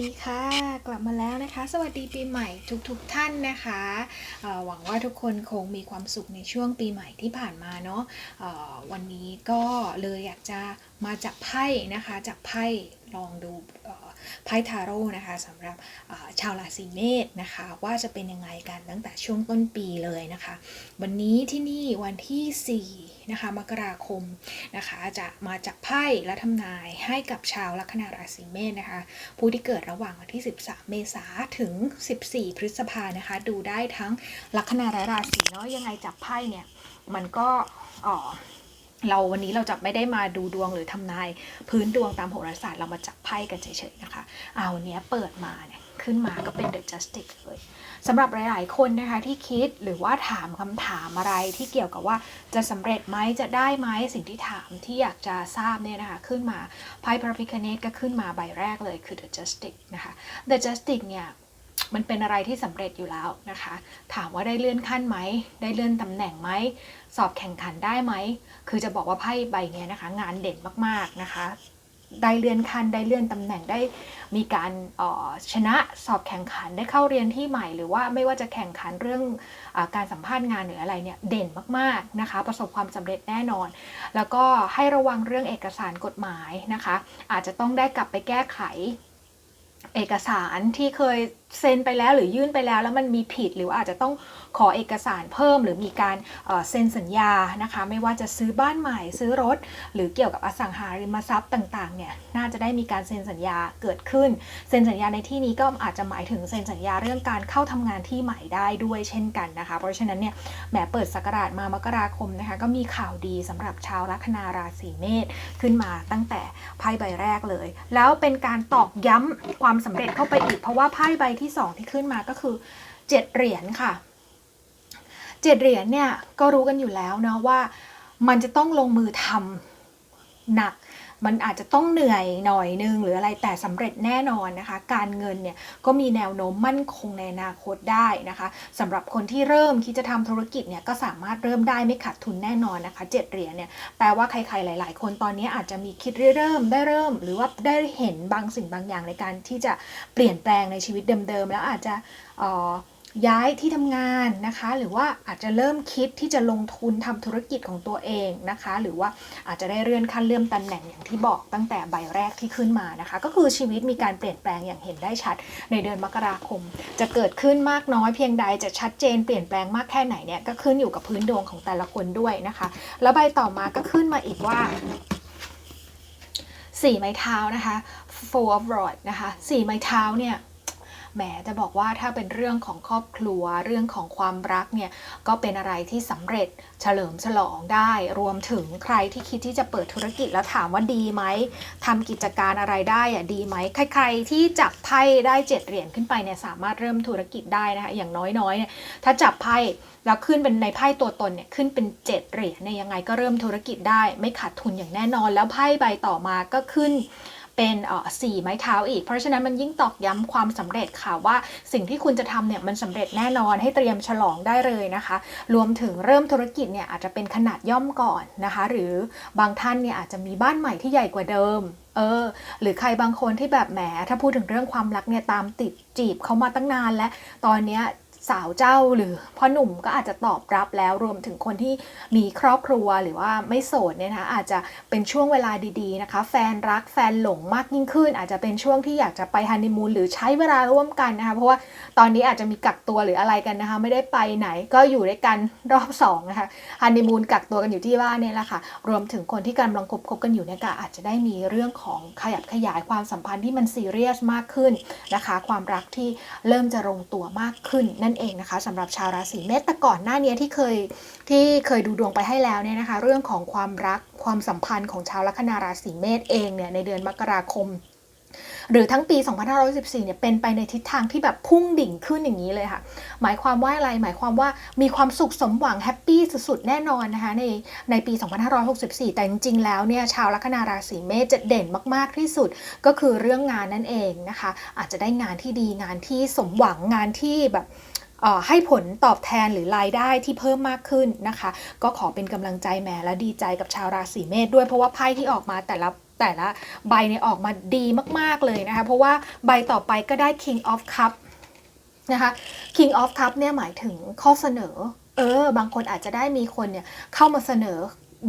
ดีค่ะ กลับมาแล้วนะคะ สวัสดีปีใหม่ทุกๆทท่านนะคะหวังว่าทุกคนคงมีความสุขในช่วงปีใหม่ที่ผ่านมาเนาะวันนี้ก็เลยอยากจะมาจับไพ่นะคะ จับไพ่ลองดู ไพ่ทาโร่นะคะสำหรับชาวราศีเมษนะคะ ว่าจะเป็นยังไงกันตั้งแต่ช่วงต้นปีเลยนะคะ วันนี้ที่นี่วันที่ 4 นะคะมกราคมนะคะ จะมาจับไพ่และทำนายให้กับชาวลัคนาราศีเมษนะคะ ผู้ที่เกิดระหว่างวันที่ 13 เมษาถึง 14 พฤษภานะคะ ดูได้ทั้งลัคนาและราศีเนาะยังไงจับไพ่เนี่ยมันก็อ่อ เราวันนี้เราจะไม่ได้มาดูดวงหรือทำนายพื้นดวงตามโหราศาสตร์เรามาจับไพ่กันเฉยๆนะคะอ่าวันนี้เปิดมาเนี่ยขึ้นมาก็เป็น The Justice เลยสำหรับหลาย ๆ คนนะคะที่คิดหรือว่าถามคำถามอะไรที่เกี่ยวกับว่าจะสำเร็จไหมจะได้ไหมสิ่งที่ถามที่อยากจะทราบเนี่ยนะคะขึ้นมาไพ่พระพิคเนตก็ขึ้นมาใบแรกเลยคือ The Justice นะคะ The Justice เนี่ย มันเป็นอะไรที่สำเร็จอยู่แล้วนะคะ ถามว่าได้เลื่อนขั้นไหม ได้เลื่อนตำแหน่งไหม สอบแข่งขันได้ไหม คือจะบอกว่าไพ่ใบเนี้ยนะคะ งานเด่นมากๆนะคะ ได้เลื่อนขั้น ได้เลื่อนตำแหน่ง ได้มีการออชนะสอบแข่งขัน ได้เข้าเรียนที่ใหม่ หรือว่าไม่ว่าจะแข่งขันเรื่องอการสัมภาษณ์งานหรืออะไรเนี่ย เด่นมากๆนะคะ ประสบความสำเร็จแน่นอน แล้วก็ให้ระวังเรื่องเอกสารกฎหมายนะคะ อาจจะต้องได้กลับไปแก้ไขเอกสารที่เคย เซ็นไปแล้วหรือยื่นไปแล้วแล้วมันมีผิดหรือว่าอาจจะต้องขอเอกสารเพิ่ม หรือมีการเซ็นสัญญานะคะ ไม่ว่าจะซื้อบ้านใหม่ซื้อรถ หรือเกี่ยวกับอสังหาริมทรัพย์ต่างๆเนี่ยน่าจะได้มีการเซ็นสัญญาเกิดขึ้น เซ็นสัญญาในที่นี้ก็อาจจะหมายถึงเซ็นสัญญาเรื่องการเข้าทำงานที่ใหม่ได้ด้วยเช่นกันนะคะ เพราะฉะนั้นเนี่ยแหมเปิดสักราชมามกราคมนะคะก็มีข่าวดีสำหรับชาวลัคนาราศีเมษขึ้นมาตั้งแต่ไพ่ใบแรกเลย แล้วเป็นการตอกย้ำความสำเร็จเข้าไปอีกเพราะว่าไพ่ใบที่สองที่ขึ้นมาก็คือเจ็ดเหรียญค่ะเจ็ดเหรียญเนี่ยก็รู้กันอยู่แล้วเนาะว่ามันจะต้องลงมือทำหนัก มันอาจจะต้องเหนื่อยหน่อยนึงหรืออะไรแต่สำเร็จแน่นอนนะคะ การเงินเนี่ยก็มีแนวโน้มมั่นคงในอนาคตได้นะคะสำหรับคนที่เริ่มคิดจะทำธุรกิจเนี่ยก็สามารถเริ่มได้ไม่ขาดทุนแน่นอนนะคะเจ็ดเหรียญเนี่ยแปลว่าใครๆหลาย ๆ คนตอนนี้อาจจะมีคิดเริ่มได้เริ่ม หรือว่าได้เห็นบางสิ่งบางอย่างในการที่จะเปลี่ยนแปลงในชีวิตเดิมๆแล้วอาจจะเออ ย้ายที่ทำงานนะคะ หรือว่าอาจจะเริ่มคิดที่จะลงทุนทำธุรกิจของตัวเองนะคะ หรือว่าอาจจะได้เลื่อนขั้นเลื่อนตำแหน่งอย่างที่บอกตั้งแต่ใบแรกที่ขึ้นมานะคะ ก็คือชีวิตมีการเปลี่ยนแปลงอย่างเห็นได้ชัดในเดือนมกราคม จะเกิดขึ้นมากน้อยเพียงใดจะชัดเจนเปลี่ยนแปลงมากแค่ไหนเนี่ยก็ขึ้นอยู่กับพื้นดวงของแต่ละคนด้วยนะคะ แล้วใบต่อมาก็ขึ้นมาอีกว่าสี่ไม้เท้านะคะ four of rods นะคะสี่ไม้เท้าเนี่ย แหมจะบอกว่าถ้าเป็นเรื่องของครอบครัวเรื่องของความรักเนี่ยก็เป็นอะไรที่สำเร็จเฉลิมฉลองได้ รวมถึงใครที่คิดที่จะเปิดธุรกิจแล้วถามว่าดีไหมทำกิจการอะไรได้อะดีไหมใคร ๆ ที่จับไพ่ได้เจ็ดเหรียญขึ้นไปเนี่ยสามารถเริ่มธุรกิจได้นะคะอย่างน้อยๆเนี่ยถ้าจับไพ่แล้วขึ้นเป็นในไพ่ตัวตนเนี่ยขึ้นเป็นเจ็ดเหรียญเนี่ยยังไงก็เริ่มธุรกิจได้ ไม่ขาดทุนอย่างแน่นอน แล้วไพ่ใบต่อมาก็ขึ้น เป็นสี่ไม้เท้าอีก เพราะฉะนั้นมันยิ่งตอกย้ำความสำเร็จค่ะว่าสิ่งที่คุณจะทำเนี่ยมันสำเร็จแน่นอนให้เตรียมฉลองได้เลยนะคะ รวมถึงเริ่มธุรกิจเนี่ยอาจจะเป็นขนาดย่อมก่อนนะคะ หรือบางท่านเนี่ยอาจจะมีบ้านใหม่ที่ใหญ่กว่าเดิมเออหรือใครบางคนที่แบบแหมถ้าพูดถึงเรื่องความรักเนี่ยตามติดจีบเขามาตั้งนานและตอนเนี้ย สาวเจ้าหรือพ่อหนุ่มก็อาจจะตอบรับแล้วรวมถึงคนที่มีครอบครัวหรือว่าไม่โสดเนี่ยนะคะอาจจะเป็นช่วงเวลาดีๆนะคะ แฟนรักแฟนหลงมากยิ่งขึ้น อาจจะเป็นช่วงที่อยากจะไปฮันนีมูนหรือใช้เวลาร่วมกันนะคะเพราะว่าตอนนี้อาจจะมีกักตัวหรืออะไรกันนะคะไม่ได้ไปไหนก็อยู่ด้วยกันรอบสองนะคะฮันนีมูนกักตัวกันอยู่ที่บ้านเนี่ยแหละค่ะรวมถึงคนที่กำลังคบคบกันอยู่เนี่ยก็อาจจะได้มีเรื่องของขยับขยายความสัมพันธ์ที่มันซีเรียสมากขึ้นนะคะ ความรักที่เริ่มจะลงตัวมากขึ้นนั่นเองนะคะสำหรับชาวราศีเมษแต่ก่อนหน้านี้ที่เคยที่เคยดูดวงไปให้แล้วเนี่ยนะคะ เรื่องของความรักความสัมพันธ์ของชาวลัคนาราศีเมษเองเนี่ยในเดือนมกราคมหรือทั้งปี 2514 เนี่ย เป็นไปในทิศทางที่แบบพุ่งดิ่งขึ้นอย่างนี้เลยค่ะ หมายความว่าอะไร หมายความว่ามีความสุขสมหวังแฮปปี้สุดๆ แน่นอนนะคะในในปี 2564 แต่จริงๆ แล้วเนี่ยชาวลัคนาราศีเมษจะเด่นมากๆ ที่สุดก็คือเรื่องงานนั่นเองนะคะ อาจจะได้งานที่ดีงานที่สมหวังงานที่แบบ ให้ผลตอบแทนหรือรายได้ที่เพิ่มมากขึ้นนะคะ ก็ขอเป็นกำลังใจแหมและดีใจกับชาวราศีเมษด้วยเพราะว่าไพ่ที่ออกมาแต่ละแต่ละใบเนี่ยออกมาดีมาก ๆ เลยนะคะ เพราะว่าใบต่อไปก็ได้ King of Cup นะคะ King of Cup เนี่ยหมายถึงข้อเสนอ เออ บางคนอาจจะได้มีคนเนี่ยเข้ามาเสนอ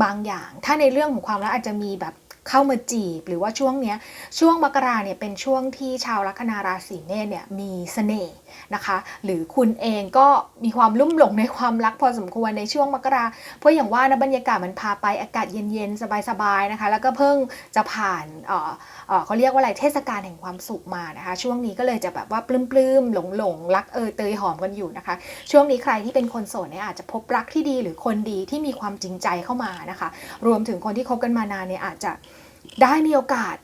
บางอย่าง ถ้าในเรื่องของความรักอาจจะมีแบบเข้ามาจีบ หรือว่าช่วงเนี้ยช่วงมกราเนี่ยเป็นช่วงที่ชาวลัคนาราศีเมษเนี่ยมีเสน่ห์ นะคะ หรือคุณเองก็มีความลุ่มหลงในความรักพอสมควรในช่วงมกรา เพราะอย่างว่านะบรรยากาศมันพาไปอากาศเย็นๆ สบายๆนะคะ แล้วก็เพิ่งจะผ่านเอ่อเอ่อเขาเรียกว่าอะไรเทศกาลแห่งความสุขมานะคะ ช่วงนี้ก็เลยจะแบบว่าปลื้มๆหลงๆรักเอยเตยหอมกันอยู่นะคะ ช่วงนี้ใครที่เป็นคนโสดเนี่ยอาจจะพบรักที่ดีหรือคนดีที่มีความจริงใจเข้ามานะคะ รวมถึงคนที่คบกันมานานเนี่ยอาจจะได้มีโอกาส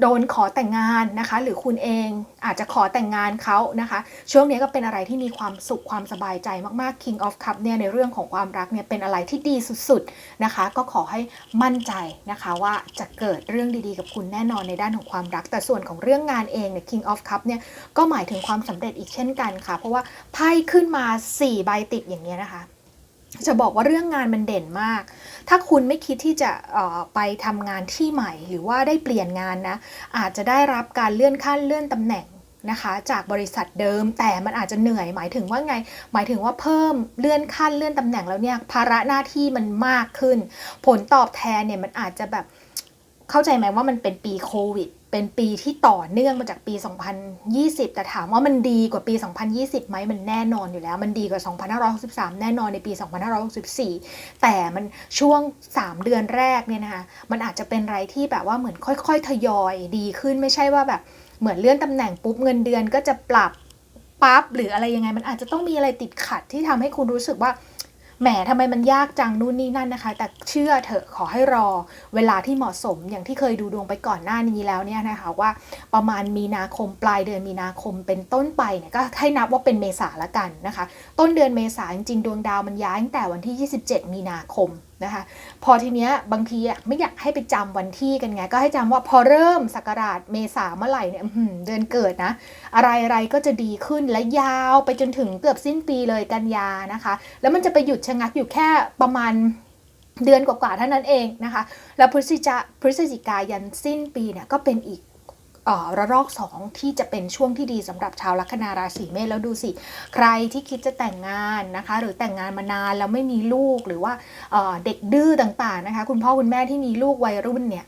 โดนขอแต่งงานนะคะ หรือคุณเองอาจจะขอแต่งงานเขานะคะ ช่วงนี้ก็เป็นอะไรที่มีความสุขความสบายใจมากๆ King of Cup เนี่ยในเรื่องของความรักเนี่ยเป็นอะไรที่ดีสุดๆนะคะ ก็ขอให้มั่นใจนะคะว่าจะเกิดเรื่องดีๆ กับคุณแน่นอนในด้านของความรัก แต่ส่วนของเรื่องงานเองเนี่ย King of Cup เนี่ยก็หมายถึงความสำเร็จอีกเช่นกันค่ะ เพราะว่าไพ่ขึ้นมา 4 ใบติดอย่างเงี้ยนะคะ จะบอกว่าเรื่องงานมันเด่นมาก ถ้าคุณไม่คิดที่จะออไปทำงานที่ใหม่ หรือว่าได้เปลี่ยนงานนะ อาจจะได้รับการเลื่อนขั้นเลื่อนตำแหน่งนะคะ จากบริษัทเดิม แต่มันอาจจะเหนื่อย หมายถึงว่าไง หมายถึงว่าเพิ่มเลื่อนขั้นเลื่อนตำแหน่งแล้วเนี่ยภาระหน้าที่มันมากขึ้น ผลตอบแทนเนี่ยมันอาจจะแบบ เข้าใจไหมว่ามันเป็นปีโควิด เป็นปีที่ต่อเนื่องมาจากปี 2020 แต่ถามว่ามันดีกว่าปี 2020ไหมมันแน่นอนอยู่แล้ว มันดีกว่า 2563 แน่นอนในปี 2564 แต่มันช่วง 3 เดือนแรกเนี่ยนะคะ มันอาจจะเป็นอะไรที่แบบว่าเหมือนค่อย ๆ ทยอยดีขึ้นไม่ใช่ว่าแบบเหมือนเลื่อนตำแหน่งปุ๊บเงินเดือนก็จะปรับปั๊บหรืออะไรยังไง มันอาจจะต้องมีอะไรติดขัดที่ทำให้คุณรู้สึกว่า แหมทำไมมันยากจังนู่นนี่นั่นนะคะ แต่เชื่อเถอะขอให้รอเวลาที่เหมาะสมอย่างที่เคยดูดวงไปก่อนหน้านี้แล้วเนี่ยนะคะว่าประมาณมีนาคมปลายเดือนมีนาคมเป็นต้นไปเนี่ยก็ให้นับว่าเป็นเมษาละกันนะคะ ต้นเดือนเมษาจริงๆดวงดาวมันย้ายตั้งแต่วันที่ 27 มีนาคม นะคะ พอทีเนี้ยบางทีอะไม่อยากให้ไปจำวันที่กันไง ก็ให้จำว่าพอเริ่มสักราชเมษาเมื่อไหร่เนี่ยเดือนเกิดนะ อะไรอะไรก็จะดีขึ้นและยาวไปจนถึงเกือบสิ้นปีเลยกันยานะคะ แล้วมันจะไปหยุดชะงักอยู่แค่ประมาณเดือนกว่าๆเท่านั้นเองนะคะ แล้วพฤศจิกาพฤศจิกายันสิ้นปีเนี่ยก็เป็นอีก ระลอกสองที่จะเป็นช่วงที่ดีสำหรับชาวลัคนาราศีเมษแล้วดูสิ ใครที่คิดจะแต่งงานนะคะ หรือแต่งงานมานานแล้วไม่มีลูกหรือว่าเด็กดื้อต่างๆนะคะ คุณพ่อคุณแม่ที่มีลูกวัยรุ่นเนี่ย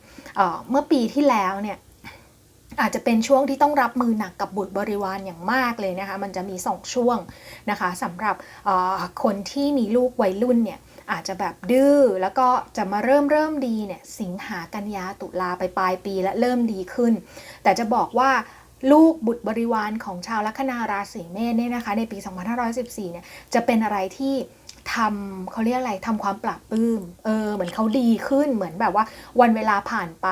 เมื่อปีที่แล้วเนี่ยอาจจะเป็นช่วงที่ต้องรับมือหนักกับบุตรบริวารอย่างมากเลยนะคะ มันจะมีสองช่วงนะคะสำหรับคนที่มีลูกวัยรุ่นเนี่ย อาจจะแบบดื้อแล้วก็จะมาเริ่มเริ่มดีเนี่ยสิงหากันยาตุลาไปปลายปีและเริ่มดีขึ้น แต่จะบอกว่าลูกบุตรบริวารของชาวลัคนาราศีเมษเนี่ยนะคะในปี 2514เนี่ยจะเป็นอะไรที่ ทำเขาเรียกอะไรทำความปรับปื้มเออเหมือนเขาดีขึ้นเหมือนแบบว่า วันเวลาผ่านไป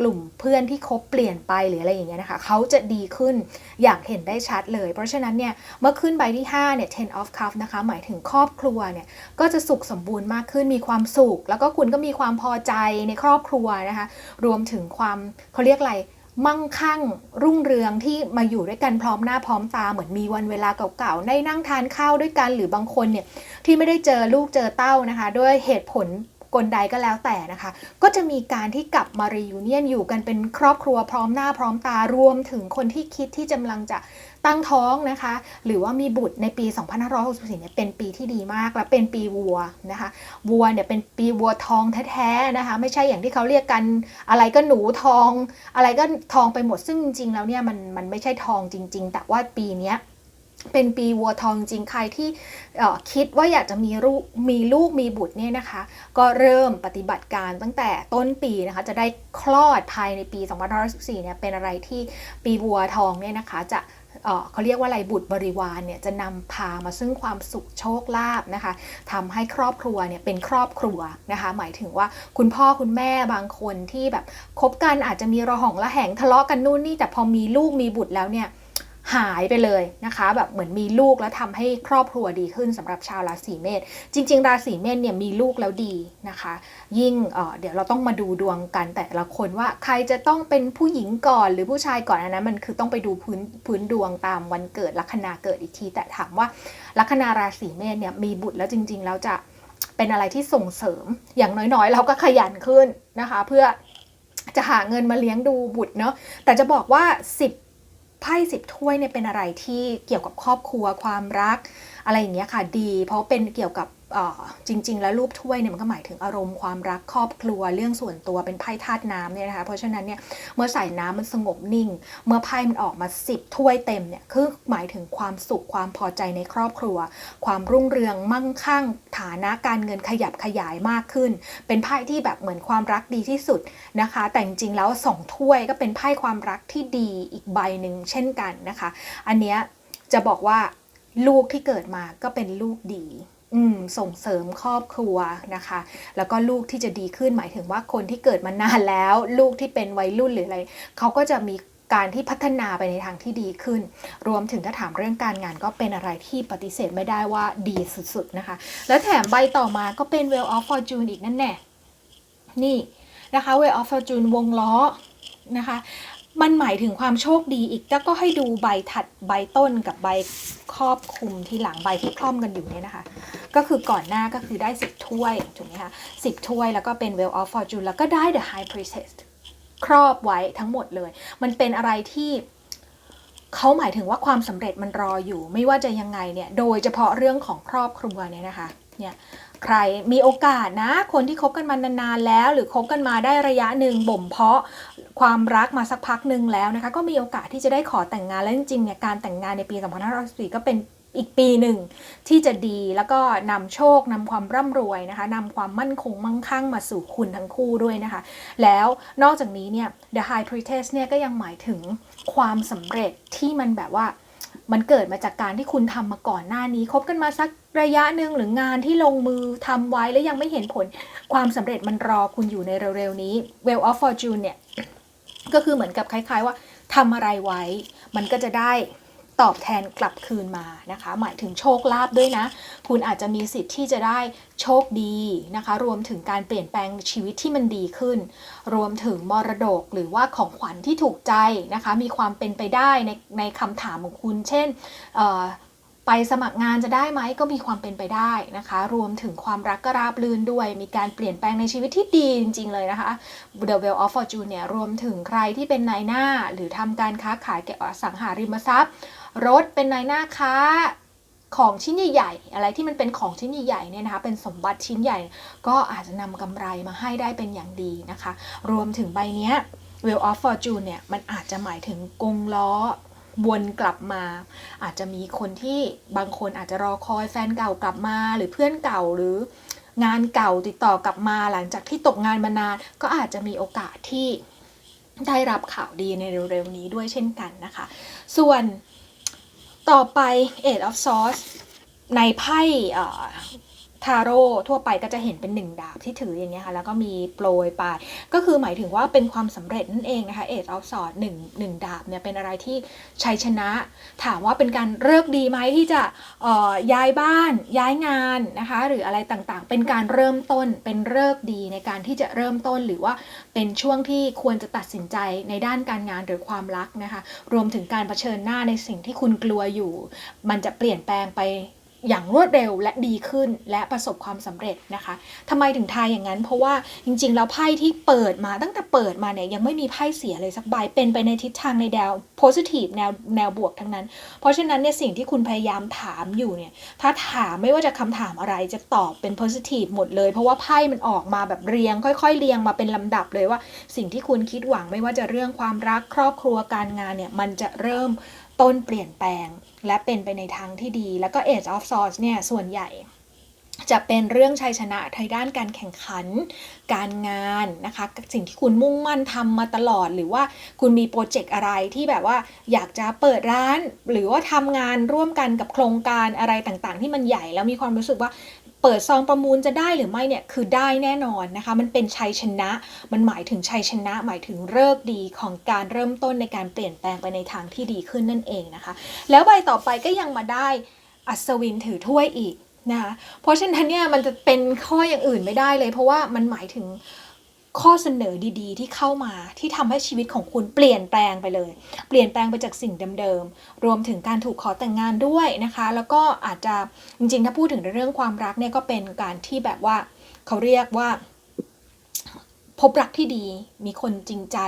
กลุ่มเพื่อนที่คบเปลี่ยนไปหรืออะไรอย่างเงี้ยนะคะเขาจะดีขึ้นอย่างเห็นได้ชัดเลย เพราะฉะนั้นเนี่ยเมื่อขึ้นใบที่5เนี่ย ten of cups นะคะ หมายถึงครอบครัวเนี่ยก็จะสุขสมบูรณ์มากขึ้นมีความสุข แล้วก็คุณก็มีความพอใจในครอบครัวนะคะ รวมถึงความเขาเรียกอะไร มั่งคั่งรุ่งเรืองที่มาอยู่ด้วยกันพร้อมหน้าพร้อมตาเหมือนมีวันเวลาเก่าๆได้นั่งทานข้าวด้วยกันหรือ บางคนเนี่ยที่ไม่ได้เจอลูกเจอเต้านะคะ ด้วยเหตุผล กลใดก็แล้วแต่นะคะ ก็จะมีการที่กลับมารียูเนียนอยู่กันเป็นครอบครัวพร้อมหน้าพร้อมตารวมถึงคนที่คิดที่กำลังจะตั้งท้องนะคะ หรือว่ามีบุตรในปี 2564เนี่ยเป็นปีที่ดีมากและเป็นปีวัวนะคะวัวเนี่ยเป็นปีวัวทองแท้ๆนะคะ ไม่ใช่อย่างที่เขาเรียกกันอะไรก็หนูทอง อะไรก็ทองไปหมดซึ่งจริงๆแล้วเนี่ยมันมันไม่ใช่ทองจริง ๆ แต่ว่าปีเนี้ย เป็นปีวัวทองจริงใครที่คิดว่าอยากจะมีลูกมีลูกมีบุตรเนี่ยนะคะ ก็เริ่มปฏิบัติการตั้งแต่ต้นปีนะคะจะได้คลอดภายในปี2514เนี่ยเป็นอะไรที่ปีวัวทองเนี่ยนะคะจะเอ่อเขาเรียกว่าอะไรบุตรบริวารเนี่ยจะนำพามาซึ่งความสุขโชคลาภนะคะทำให้ครอบครัวเนี่ยเป็นครอบครัวนะคะหมายถึงว่าคุณพ่อคุณแม่บางคนที่แบบคบกันอาจจะมีระหองระแหงทะเลาะกันนู่นนี่แต่พอมีลูกมีบุตรแล้วเนี่ย หายไปเลยนะคะ แบบเหมือนมีลูกแล้วทำให้ครอบครัวดีขึ้นสำหรับชาวราศีเมษจริง ๆ ราศีเมษเนี่ยมีลูกแล้วดีนะคะ ยิ่งเเดี๋ยวเราต้องมาดูดวงกันแต่ละคนว่าใครจะต้องเป็นผู้หญิงก่อนหรือผู้ชายก่อนอันนั้นมันคือต้องไปดูพื้นพื้นดวงตามวันเกิดลัคนาเกิดอีกที แต่ถามว่าลัคนาราศีเมษเนี่ยมีบุตรแล้วจริง ๆ แล้วจะเป็นอะไรที่ส่งเสริมอย่างน้อยๆ เราก็ขยันขึ้นนะคะ เพื่อจะหาเงินมาเลี้ยงดูบุตรเนาะแต่จะบอกว่า 10 ไพ่สิบถ้วยเนี่ยเป็นอะไรที่เกี่ยวกับครอบครัวความรัก อะไรอย่างเงี้ยค่ะดี เพราะเป็นเกี่ยวกับ จริง ๆ แล้วรูปถ้วยเนี่ยมันก็หมายถึงอารมณ์ความรักครอบครัวเรื่องส่วนตัวเป็นไพ่ธาตุน้ำเนี่ยนะคะเพราะฉะนั้นเนี่ยเมื่อใส่น้ำมันสงบนิ่ง เมื่อไพ่มันออกมาสิบถ้วยเต็มเนี่ยคือหมายถึงความสุขความพอใจในครอบครัว ความรุ่งเรืองมั่งคั่ง ฐานะการเงินขยับขยายมากขึ้น เป็นไพ่ที่แบบเหมือนความรักดีที่สุดนะคะ แต่จริงๆแล้วสองถ้วยก็เป็นไพ่ความรักที่ดีอีกใบหนึ่งเช่นกันนะคะ อันเนี้ยจะบอกว่าลูกที่เกิดมาก็เป็นลูกดี ส่งเสริมครอบครัวนะคะ แล้วก็ลูกที่จะดีขึ้นหมายถึงว่าคนที่เกิดมานานแล้ว ลูกที่เป็นวัยรุ่นหรืออะไรเขาก็จะมีการที่พัฒนาไปในทางที่ดีขึ้น รวมถึงถ้าถามเรื่องการงานก็เป็นอะไรที่ปฏิเสธไม่ได้ว่าดีสุดๆนะคะ แล้วแถมใบต่อมาก็เป็น Well of Fortune อีกนั่นแน่นี่นะคะ Well of Fortune วงล้อนะคะ มันหมายถึงความโชคดีอีกแล้วก็ให้ดูใบถัดใบต้นกับใบครอบคลุมที่หลังใบที่คล่อมกันอยู่เนี่ยนะคะ ก็คือก่อนหน้าก็คือได้สิบถ้วยถูกไหมคะสิบถ้วยแล้วก็เป็น Well of Fortune แล้วก็ได้ The High Priestess ครอบไว้ทั้งหมดเลย มันเป็นอะไรที่เขาหมายถึงว่าความสำเร็จมันรออยู่ ไม่ว่าจะยังไงเนี่ย โดยเฉพาะเรื่องของครอบครัวเนี่ยนะคะ เนี่ย ใครมีโอกาสนะ คนที่คบกันมานานๆแล้ว หรือคบกันมาได้ระยะหนึ่งบ่มเพาะความรักมาสักพักหนึ่งแล้วนะคะ ก็มีโอกาสที่จะได้ขอแต่งงานแล้วจริงๆเนี่ยการแต่งงานในปี2564ก็เป็นอีกปีหนึ่งที่จะดีแล้วก็นำโชคนำความร่ำรวยนะคะนำความมั่นคงมั่งคั่งมาสู่คุณทั้งคู่ด้วยนะคะ แล้วนอกจากนี้เนี่ย The High Priestess เนี่ยก็ยังหมายถึงความสำเร็จที่มันแบบว่า มันเกิดมาจากการที่คุณทำมาก่อนหน้านี้คบกันมาสักระยะหนึ่งหรืองานที่ลงมือทำไว้แล้วยังไม่เห็นผล ความสำเร็จมันรอคุณอยู่ในเร็วๆนี้ Well of Fortune เนี่ย ก็คือเหมือนกับคล้าย ๆ ว่าทำอะไรไว้ มันก็จะได้ ตอบแทนกลับคืนมานะคะ หมายถึงโชคลาภด้วยนะ คุณอาจจะมีสิทธิ์ที่จะได้โชคดีนะคะ รวมถึงการเปลี่ยนแปลงชีวิตที่มันดีขึ้น รวมถึงมรดกหรือว่าของขวัญที่ถูกใจนะคะ มีความเป็นไปได้ในในคำถามของคุณ เช่นไปสมัครงานจะได้ไหมก็มีความเป็นไปได้นะคะ รวมถึงความรักก็ราบรื่นด้วย มีการเปลี่ยนแปลงในชีวิตที่ดีจริง ๆ เลยนะคะ The Well of Fortune เนี่ยรวมถึงใครที่เป็นนายหน้า หรือทำการค้าขายเกี่ยวกับสังหาริมทรัพย์ รถเป็นนายหน้าค้าของชิ้นใหญ่ๆ อะไรที่มันเป็นของชิ้นใหญ่ๆเนี่ยนะคะ เป็นสมบัติชิ้นใหญ่ ก็อาจจะนำกำไรมาให้ได้เป็นอย่างดีนะคะ รวมถึงใบเนี้ย Well of Fortune เนี่ย มันอาจจะหมายถึงกงล้อวนกลับมา อาจจะมีคนที่บางคนอาจจะรอคอยแฟนเก่ากลับมา หรือเพื่อนเก่าหรืองานเก่าติดต่อกลับมาหลังจากที่ตกงานมานาน ก็อาจจะมีโอกาสที่ได้รับข่าวดีในเร็วๆนี้ด้วยเช่นกันนะคะ ส่วน ต่อไป Eight of Swords ในไพ่ ทาโร่ทั่วไปก็จะเห็นเป็นหนึ่งดาบที่ถืออย่างเงี้ยค่ะ แล้วก็มีโปรยปลายก็คือหมายถึงว่าเป็นความสำเร็จนั่นเองนะคะเอ e ออฟสอดหนึ่งหนึ่งดาบเนี่ยเป็นอะไรที่ชัยชนะ ถามว่าเป็นการเลิกดีไหมที่จะย้ายบ้านย้ายงานนะคะ หรืออะไรต่างๆ เป็นการเริ่มต้นเป็นเลิกดีในการที่จะเริ่มต้นหรือว่าเป็นช่วงที่ควรจะตัดสินใจในด้านการงานหรือความรักนะคะ รวมถึงการเผชิญหน้าในสิ่งที่คุณกลัวอยู่ มันจะเปลี่ยนแปลงไป อย่างรวดเร็วและดีขึ้นและประสบความสำเร็จนะคะทำไมถึงทายอย่างนั้น เพราะว่าจริง ๆ แล้วไพ่ที่เปิดมาตั้งแต่เปิดมาเนี่ยยังไม่มีไพ่เสียเลยสักใบเป็นไปในทิศทางในแนว positive แนวแนวบวกทั้งนั้น เพราะฉะนั้นเนี่ยสิ่งที่คุณพยายามถามอยู่เนี่ยถ้าถามไม่ว่าจะคำถามอะไรจะตอบเป็น positive หมดเลย เพราะว่าไพ่มันออกมาแบบเรียง ค่อยๆ เรียงมาเป็นลำดับเลยว่า สิ่งที่คุณคิดหวังไม่ว่าจะเรื่องความรักครอบครัวการงานเนี่ยมันจะเริ่ม ต้นเปลี่ยนแปลง และเป็นไปในทางที่ดี แล้วก็ Age of Swords เนี่ยส่วนใหญ่จะเป็นเรื่องชัยชนะทางด้านการแข่งขัน การงานนะคะ สิ่งที่คุณมุ่งมั่นทำมาตลอด หรือว่าคุณมีโปรเจกต์อะไรที่แบบว่าอยากจะเปิดร้าน หรือว่าทำงานร่วมกันกับโครงการอะไรต่างๆ ที่มันใหญ่แล้วมีความรู้สึกว่า เปิดซองประมูลจะได้หรือไม่เนี่ยคือได้แน่นอนนะคะ มันเป็นชัยชนะ มันหมายถึงชัยชนะ หมายถึงเลิกดีของการเริ่มต้นในการเปลี่ยนแปลงไปในทางที่ดีขึ้นนั่นเองนะคะ แล้วใบต่อไปก็ยังมาได้อัศวินถือถ้วยอีกนะคะเพราะฉะนั้นเนี่ยมันจะเป็นข้ออย่างอื่นไม่ได้เลย เพราะว่ามันหมายถึง ข้อเสนอดีๆ ที่เข้ามาที่ทำให้ชีวิตของคุณเปลี่ยนแปลงไปเลย เปลี่ยนแปลงไปจากสิ่งเดิมๆ รวมถึงการถูกขอแต่งงานด้วยนะคะ แล้วก็อาจจะจริงๆ ถ้าพูดถึงเรื่องความรักเนี่ยก็เป็นการที่แบบว่าเขาเรียกว่า บรักที่ดี มีคนจริงใจ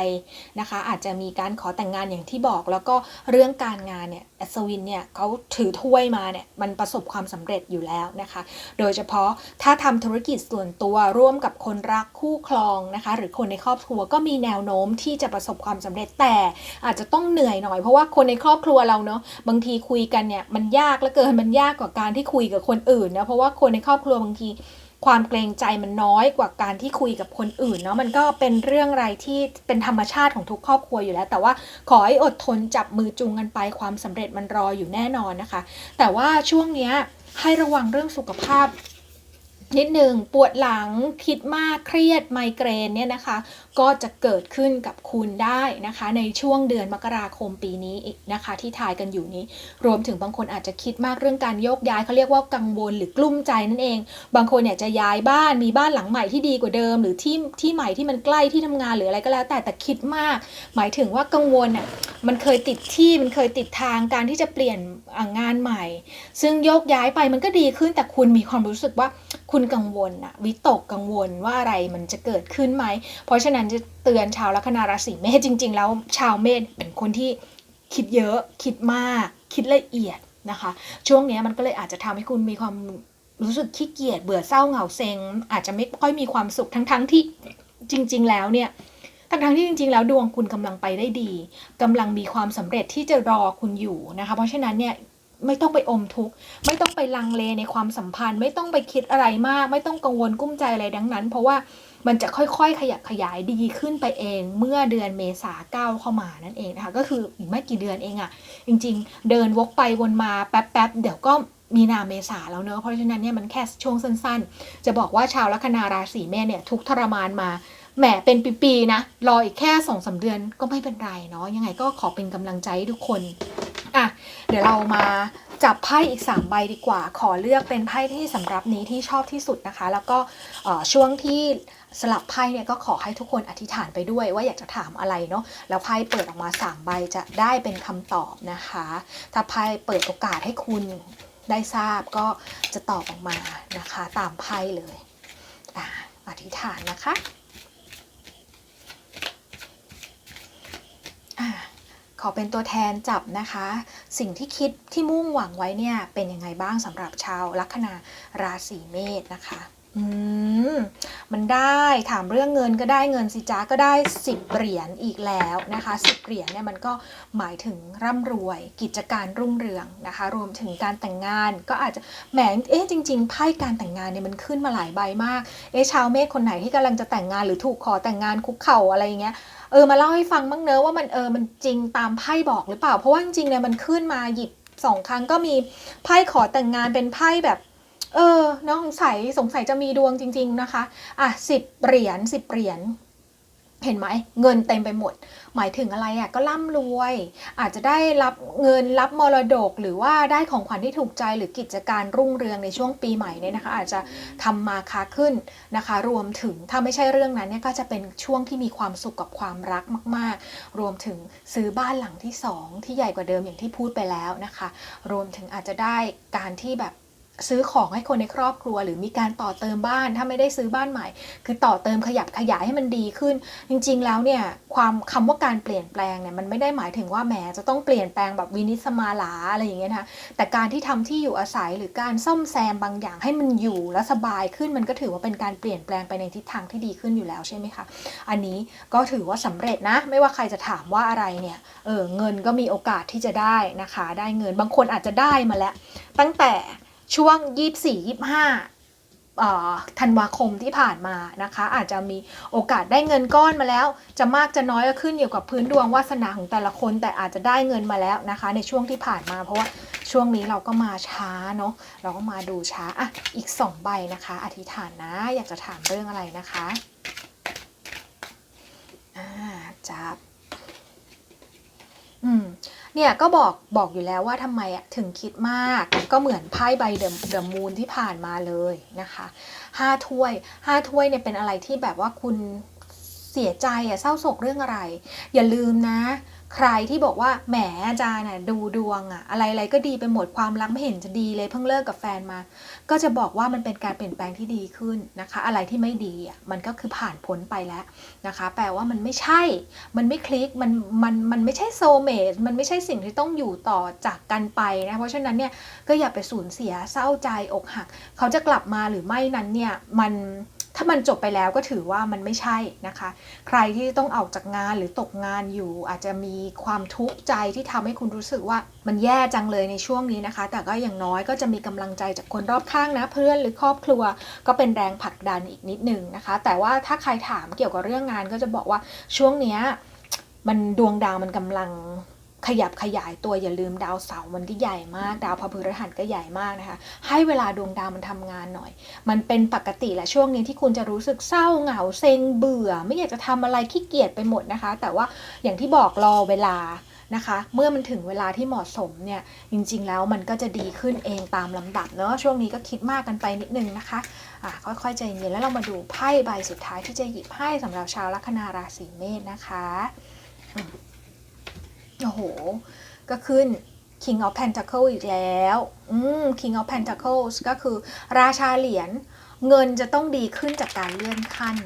นะคะ อาจจะมีการขอแต่งงานอย่างที่บอก แล้วก็เรื่องการงานเนี่ยอัศวินเนี่ยเขาถือถ้วยมาเนี่ยมันประสบความสำเร็จอยู่แล้วนะคะ โดยเฉพาะถ้าทำธุรกิจส่วนตัวร่วมกับคนรักคู่ครองนะคะ หรือคนในครอบครัวก็มีแนวโน้มที่จะประสบความสำเร็จแต่ อาจจะต้องเหนื่อยหน่อยเพราะว่าคนในครอบครัวเราเนาะบางทีคุยกันเนี่ยมันยากเหลือเกินมันยากกว่าการที่คุยกับคนอื่นนะเพราะว่าคนในครอบครัวบางที ความเกรงใจมันน้อยกว่าการที่คุยกับคนอื่นเนาะมันก็เป็นเรื่องอะไรที่เป็นธรรมชาติของทุกครอบครัวอยู่แล้ว แต่ว่าขอให้อดทนจับมือจูงกันไปความสำเร็จมันรออยู่แน่นอนนะคะ แต่ว่าช่วงเนี้ยให้ระวังเรื่องสุขภาพ นิดหนึ่งปวดหลังคิดมากเครียดไมเกรนเนี่ยนะคะ ก็จะเกิดขึ้นกับคุณได้นะคะ ในช่วงเดือนมกราคมปีนี้อีกนะคะ ที่ทายกันอยู่นี้ รวมถึงบางคนอาจจะคิดมากเรื่องการโยกย้ายเขาเรียกว่ากังวลหรือกลุ้มใจนั่นเอง บางคนเนี่ยจะย้ายบ้านมีบ้านหลังใหม่ที่ดีกว่าเดิม หรือที่ที่ใหม่ที่มันใกล้ที่ทำงานหรืออะไรก็แล้ว แต่แต่คิดมาก หมายถึงว่ากังวลอะมันเคยติดที่มันเคยติดทางการที่จะเปลี่ยนงานใหม่ ซึ่งโยกย้ายไปมันก็ดีขึ้นแต่คุณมีความรู้สึกว่า คุณกังวลอะวิตกกังวลว่าอะไรมันจะเกิดขึ้นไหม เพราะฉะนั้นจะเตือนชาวลัคนาราศีเมษจริง ๆ แล้วชาวเมษเป็นคนที่คิดเยอะ คิดมาก คิดละเอียดนะคะ ช่วงนี้มันก็เลยอาจจะทำให้คุณมีความรู้สึกขี้เกียจเบื่อเศร้าเหงาเซ็ง อาจจะไม่ค่อยมีความสุขทั้งๆที่จริง ๆ แล้วเนี่ยทั้งๆที่จริงๆ แล้วดวงคุณกำลังไปได้ดีกำลังมีความสำเร็จที่จะรอคุณอยู่นะคะ เพราะฉะนั้นเนี่ย ไม่ต้องไปอมทุกข์ไม่ต้องไปลังเลในความสัมพันธ์ ไม่ต้องไปคิดอะไรมาก ไม่ต้องกังวลกุ้มใจอะไรดังนั้น เพราะว่ามันจะค่อยๆ ขยับขยายดีขึ้นไปเอง เมื่อเดือนเมษาเก้าเข้ามานั่นเองนะคะก็คืออีกไม่กี่เดือนเองอะจริง ๆ เดินวกไปวนมาแป๊บๆเดี๋ยวก็มีนาเมษาแล้วเนอะเพราะฉะนั้นเนี่ยมันแค่ช่วงสั้นๆ จะบอกว่าชาวลัคนาราศีเมษเนี่ยทุกทรมานมาแหมเป็นปีๆนะรออีกแค่สองสาเดือนก็ไม่เป็นไรเนาะยังไงก็ขอเป็นกำลังใจให้ทุกคน อะเดี๋ยวเรามาจับไพ่อีก 3 ใบดีกว่า ขอเลือกเป็นไพ่ที่สำหรับนี้ที่ชอบที่สุดนะคะ แล้วก็ช่วงที่สลับไพ่เนี่ยก็ขอให้ทุกคนอธิษฐานไปด้วยว่าอยากจะถามอะไรเนาะแล้วไพ่เปิดออกมา3ใบจะได้เป็นคำตอบนะคะ ถ้าไพ่เปิดโอกาสให้คุณได้ทราบก็จะตอบออกมานะคะตามไพ่เลยออธิษฐานนะคะอะ ขอเป็นตัวแทนจับนะคะ สิ่งที่คิดที่มุ่งหวังไว้เนี่ยเป็นยังไงบ้างสำหรับชาวลัคนาราศีเมษนะคะ อืม มันได้ถามเรื่องเงินก็ได้เงินสิจ้าก็ได้ 10 เหรียญอีกแล้วนะคะ 10 เหรียญเนี่ยมันก็หมายถึงร่ำรวย กิจการรุ่งเรืองนะคะ รวมถึงการแต่งงานก็อาจจะแหมเอ๊ะจริงๆไพ่การแต่งงานเนี่ยมันขึ้นมาหลายใบมาก เอ๊ะชาวเมษคนไหนที่กำลังจะแต่งงานหรือถูกขอแต่งงานคุกเข่าอะไรอย่างเงี้ยเออมาเล่าให้ฟังบ้างเนอะว่ามันเออมันจริงตามไพ่บอกหรือเปล่า เพราะว่าจริงๆเนี่ยมันขึ้นมาหยิบสองครั้งก็มีไพ่ขอแต่งงานเป็นไพ่แบบ เออน้องสงสัยสงสัยจะมีดวงจริง ๆนะคะ อะสิบเหรียญสิบเหรียญเห็นไหมเงินเต็มไปหมด หมายถึงอะไรอะก็ร่ำรวย อาจจะได้รับเงินรับมรดก หรือว่าได้ของขวัญที่ถูกใจหรือกิจการรุ่งเรืองในช่วงปีใหม่เนี่ยนะคะ อาจจะทำมาค้าขึ้นนะคะ รวมถึงถ้าไม่ใช่เรื่องนั้นเนี่ยก็จะเป็นช่วงที่มีความสุขกับความรักมาก ๆ รวมถึงซื้อบ้านหลังที่สองที่ใหญ่กว่าเดิมอย่างที่พูดไปแล้วนะคะ รวมถึงอาจจะได้การที่แบบ ซื้อของให้คนในครอบครัว หรือมีการต่อเติมบ้านถ้าไม่ได้ซื้อบ้านใหม่ คือต่อเติมขยับขยายให้มันดีขึ้น จริง ๆ แล้วเนี่ยความคำว่าการเปลี่ยนแปลงเนี่ยมันไม่ได้หมายถึงว่าแหมจะต้องเปลี่ยนแปลงแบบวินิสมาลาอะไรอย่างเงี้ยนะคะแต่การที่ทำที่อยู่อาศัยหรือการซ่อมแซมบางอย่างให้มันอยู่และสบายขึ้นมันก็ถือว่าเป็นการเปลี่ยนแปลงไปในทิศทางที่ดีขึ้นอยู่แล้วใช่ไหมคะอันนี้ก็ถือว่าสำเร็จนะ ไม่ว่าใครจะถามว่าอะไรเนี่ยเออเงินก็มีโอกาสที่จะได้นะคะ ได้เงินบางคนอาจจะได้มาแล้ว ตั้งแต่ ช่วง 24 25เอ่อธันวาคมที่ผ่านมานะคะ อาจจะมีโอกาสได้เงินก้อนมาแล้ว จะมากจะน้อยก็ขึ้นอยู่กับพื้นดวงวาสนาของแต่ละคน แต่อาจจะได้เงินมาแล้วนะคะ ในช่วงที่ผ่านมา เพราะว่าช่วงนี้เราก็มาช้าเนาะเราก็มาดูช้าอะอีก 2 ใบนะคะ อธิษฐานนะ อยากจะถามเรื่องอะไรนะคะอ่าจับอืม เนี่ยก็บอกบอกอยู่แล้วว่าทำไมอะถึงคิดมากก็เหมือนไพ่ใบเดมเดมูนที่ผ่านมาเลยนะคะห้าถ้วยห้าถ้วยเนี่ยเป็นอะไรที่แบบว่าคุณเสียใจอะเศร้าโศกเรื่องอะไร อย่าลืมนะ ใครที่บอกว่าแหมอาจารย์น่ะดูดวงอะอะไรอะไรก็ดีไปหมดความรักไม่เห็นจะดีเลยเพิ่งเลิกกับแฟนมา ก็จะบอกว่ามันเป็นการเปลี่ยนแปลงที่ดีขึ้นนะคะ อะไรที่ไม่ดีอะมันก็คือผ่านพ้นไปแล้วนะคะ แปลว่ามันไม่ใช่ มันไม่คลิกมันมันมันไม่ใช่โซเมตมันไม่ใช่สิ่งที่ต้องอยู่ต่อจากกันไปนะเพราะฉะนั้นเนี่ยก็อย่าไปสูญเสียเศร้าใจอกหัก เขาจะกลับมาหรือไม่นั้นเนี่ยมัน ถ้ามันจบไปแล้วก็ถือว่ามันไม่ใช่นะคะ ใครที่ต้องออกจากงานหรือตกงานอยู่ อาจจะมีความทุกข์ใจที่ทำให้คุณรู้สึกว่ามันแย่จังเลยในช่วงนี้นะคะ แต่ก็อย่างน้อยก็จะมีกำลังใจจากคนรอบข้างนะ เพื่อนหรือครอบครัวก็เป็นแรงผลักดันอีกนิดหนึ่งนะคะ แต่ว่าถ้าใครถามเกี่ยวกับเรื่องงานก็จะบอกว่าช่วงเนี้ยมันดวงดาวมันกำลัง ขยับขยายตัวอย่าลืมดาวเสาร์มันก็ใหญ่มาก ดาวพฤหัสก็ใหญ่มากนะคะ ให้เวลาดวงดาวมันทำงานหน่อย มันเป็นปกติแหละช่วงนี้ที่คุณจะรู้สึกเศร้าเหงาเซ็งเบื่อ ไม่อยากจะทำอะไรขี้เกียจไปหมดนะคะ แต่ว่าอย่างที่บอกรอเวลานะคะ เมื่อมันถึงเวลาที่เหมาะสมเนี่ยจริงๆแล้วมันก็จะดีขึ้นเองตามลำดับเนาะช่วงนี้ก็คิดมากกันไปนิดนึงนะคะอะค่อยๆใจเย็นแล้วเรามาดูไพ่ใบสุดท้ายที่จะหยิบให้สำหรับชาวลัคนาราศีเมษนะคะ โอ้โห ก็ขึ้น King of Pentacles อีกแล้ว อืม King of Pentacles ก็คือราชาเหรียญ เงินจะต้องดีขึ้นจากการเลื่อนขั้น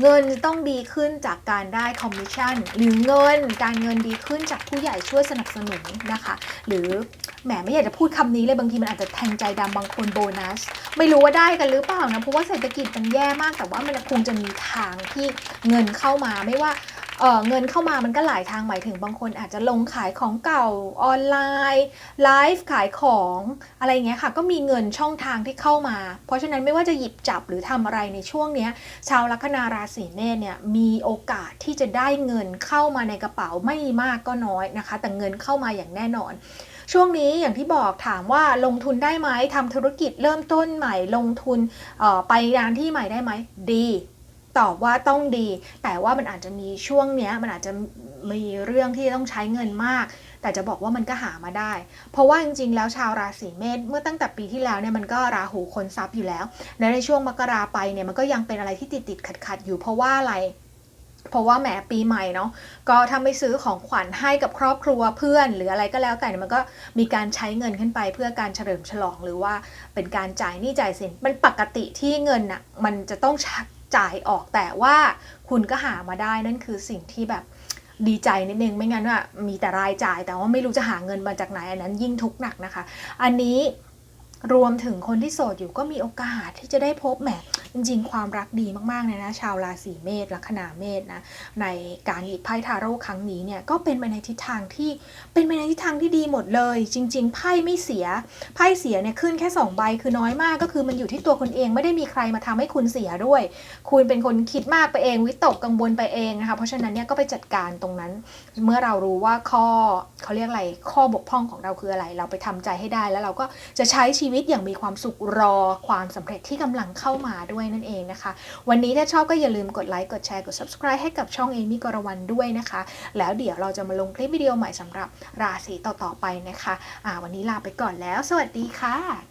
เงินจะต้องดีขึ้นจากการได้คอมมิชชั่น หรือเงิน การเงินดีขึ้นจากผู้ใหญ่ช่วยสนับสนุนนะคะ หรือแหมไม่อยากจะพูดคำนี้เลยบางทีมันอาจจะแทงใจดำบางคนโบนัส ไม่รู้ว่าได้กันหรือเปล่านะ เพราะว่าเศรษฐกิจมันแย่มาก แต่ว่ามันคงจะมีทางที่เงินเข้ามา ไม่ว่า เเงินเข้ามามันก็หลายทางหมายถึงบางคนอาจจะลงขายของเก่าออนไลน์ไลฟ์ขายของอะไรเงี้ยค่ะ ก็มีเงินช่องทางที่เข้ามา เพราะฉะนั้นไม่ว่าจะหยิบจับหรือทำอะไรในช่วงเนี้ย ชาวลัคนาราศีเมษเนี่ยมีโอกาสที่จะได้เงินเข้ามาในกระเป๋าไม่มากก็น้อยนะคะ แต่เงินเข้ามาอย่างแน่นอนช่วงนี้อย่างที่บอกถามว่าลงทุนได้ไหมทำธุรกิจเริ่มต้นใหม่ลงทุนออไปงานที่ใหม่ได้ไหมดี ตอบว่าต้องดี แต่ว่ามันอาจจะมีช่วงเนี้ยมันอาจจะมีเรื่องที่ต้องใช้เงินมาก แต่จะบอกว่ามันก็หามาได้ เพราะว่าจริงๆ แล้วชาวราศีเมษเมื่อตั้งแต่ปีที่แล้วเนี่ยมันก็ราหูคนทรัพย์อยู่แล้ว และในช่วงมกราไปเนี่ยมันก็ยังเป็นอะไรที่ติดติดขัดขัดอยู่เพราะว่าอะไรเพราะว่าแหมปีใหม่เนาะก็ถ้าไม่ซื้อของขวัญให้กับครอบครัวเพื่อน หรืออะไรก็แล้วแต่มันก็มีการใช้เงินขึ้นไปเพื่อการเฉลิมฉลองหรือว่าเป็นการจ่ายหนี้จ่ายสินมันปกติที่เงินน่ะมันจะต้อง จ่ายออกแต่ว่าคุณก็หามาได้นั่นคือสิ่งที่แบบดีใจนิดนึงไม่งั้นว่ามีแต่รายจ่ายแต่ว่าไม่รู้จะหาเงินมาจากไหนอันนั้นยิ่งทุกข์หนักนะคะ อันนี้รวมถึงคนที่โสดอยู่ก็มีโอกาสที่จะได้พบแหมจริงๆ ความรักดีมากๆเลยนะชาวราศีเมษลัคนาเมษนะในการหยิบไพ่ทาโร่ครั้งนี้เนี่ยก็เป็นไปในทิศทางที่เป็นไปในทิศทางที่ดีหมดเลย จริง ๆ ไพ่ไม่เสียไพ่เสียเนี่ยขึ้นแค่2ใบคือน้อยมากก็คือมันอยู่ที่ตัวคนเองไม่ได้มีใครมาทำให้คุณเสียด้วย คุณเป็นคนคิดมากไปเองวิตกกังวลไปเองนะคะเพราะฉะนั้นเนี่ยก็ไปจัดการตรงนั้น เมื่อเรารู้ว่าข้อเขาเรียกอะไรข้อบกพร่องของเราคืออะไร เราไปทำใจให้ได้แล้วเราก็จะใช้ชีวิตอย่างมีความสุขรอความสำเร็จที่กำลังเข้ามาด้วยนั่นเองนะคะ วันนี้ถ้าชอบก็อย่าลืมกดไลค์กดแชร์กด subscribe ให้กับช่องเอมี่กรวันด้วยนะคะ แล้วเดี๋ยวเราจะมาลงคลิปวิดีโอใหม่สำหรับราศีต่อๆไปนะคะวันนี้ลาไปก่อนแล้ว สวัสดีค่ะ